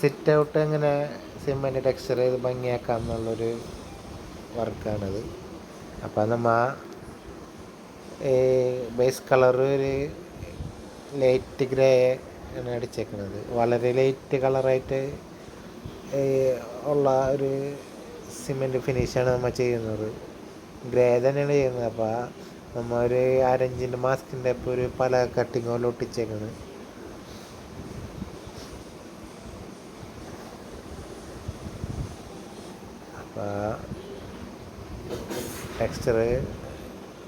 Sit out എങ്ങനെ സിമ്മന്റെ texture ചെയ്ത് ഭംഗിയാക്കാം എന്നുള്ളൊരു വർക്കാണിത് അപ്പോൾ നമ്മൾ ബേസ് കളർ ഒരു ലൈറ്റ് ഗ്രേ ആണ് അടിച്ചേക്കുന്നത് വളരെ ലൈറ്റ് കളറായിട്ട് ഉള്ള ഒരു സിമെന്റ് ഫിനിഷാണ് നമ്മൾ ചെയ്യുന്നത്. ഗ്രേ തന്നെയാണ് ചെയ്യുന്നത്. അപ്പോൾ നമ്മൾ ഒരു അരഞ്ചിന്റെ മാസ്കിന്റെ ഇപ്പോൾ ഒരു പല കട്ടിങ്ങോലും ഒട്ടിച്ചേക്കുന്നത് ടെക്സ്ചർ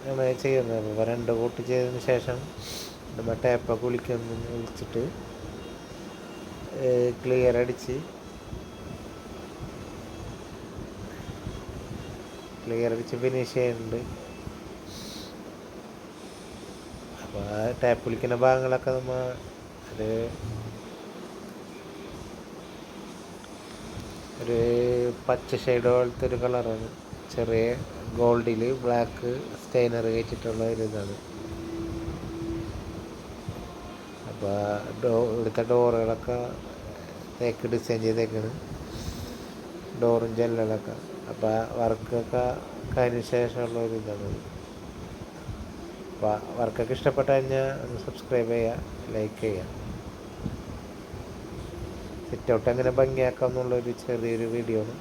നമ്മൾ ചെയ്യുന്നത്. അപ്പോൾ രണ്ട് കൂട്ട് ചെയ്തതിന് ശേഷം നമ്മൾ ടേപ്പൊക്കെ കുളിക്കൊന്ന് വിളിച്ചിട്ട് ക്ലിയർ അടിച്ച് ക്ലിയർ അടിച്ച് ഫിനിഷ് ചെയ്യുന്നുണ്ട്. അപ്പോൾ ആ ടാപ്പ് കുളിക്കുന്ന ഭാഗങ്ങളൊക്കെ നമ്മൾ അത് ഒരു പച്ച ഷെയ്ഡ് പോലത്തെ ഒരു കളറാണ് ചെറിയ ഗോൾഡിൽ ബ്ലാക്ക് സ്റ്റൈനർ കയറ്റിട്ടുള്ള ഒരു ഇതാണ്. അപ്പോൾ ഡോ ഇവിടുത്തെ ഡോറുകളൊക്കെ തേക്ക് ഡിസൈൻ ചെയ്തേക്കാണ്. ഡോറും ജനലുകളൊക്കെ. അപ്പോൾ വർക്കൊക്കെ കഴിഞ്ഞ ശേഷമുള്ള ഒരു ഇതാണ്. അപ്പോൾ വർക്കൊക്കെ ഇഷ്ടപ്പെട്ട് കഴിഞ്ഞാൽ ഒന്ന് സബ്സ്ക്രൈബ് ചെയ്യുക ലൈക്ക് ചെയ്യുക. സിറ്റ് ഔട്ട് എങ്ങനെ ഭംഗിയാക്കാം എന്നുള്ളൊരു ചെറിയൊരു വീഡിയോ ആണ്.